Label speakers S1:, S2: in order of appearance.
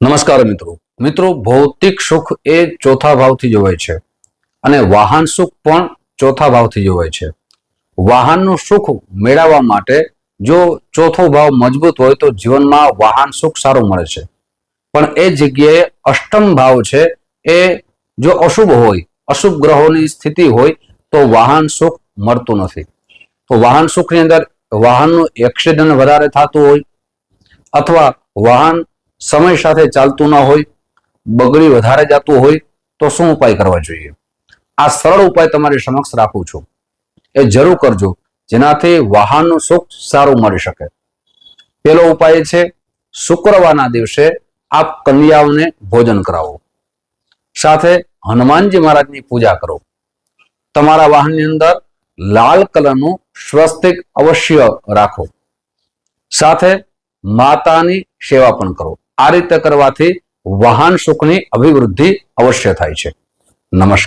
S1: નમસ્કાર મિત્રો. મિત્રો, ભૌતિક સુખ એ ચોથા ભાવથી જોવાય છે અને વાહન સુખ પણ ચોથા ભાવથી જોવાય છે. વાહનનું સુખ મેળવવા માટે જો ચોથો ભાવ મજબૂત હોય તો જીવનમાં વાહન સુખ સારું મળે છે. પણ એ જગ્યાએ અષ્ટમ ભાવ છે એ જો અશુભ હોય, અશુભ ગ્રહોની સ્થિતિ હોય તો વાહન સુખ મળતું નથી. તો વાહન સુખની અંદર વાહનનું એક્સિડન્ટ વધારે થતું હોય અથવા વાહન સમય સાથે ચાલતું ન હોય, બગડી વધારે જતું હોય, તો શું ઉપાય કરવા જોઈએ? આ સરળ ઉપાય તમારી સમક્ષ રાખું છું. એ જરૂર કરજો, જેનાથી વાહનનું સુખ સારું મળી શકે. પેલો ઉપાય છે, શુક્રવારના દિવસે આપ કન્યાઓને ભોજન કરાવો. સાથે હનુમાનજી મહારાજની પૂજા કરો. તમારા વાહનની અંદર લાલ કલરનું સ્વસ્તિક અવશ્ય રાખો. સાથે માતાની સેવા પણ કરો. આ રીતે કરવાથી વાહન સુખની અભિવૃદ્ધિ અવશ્ય થાય છે. નમસ્કાર.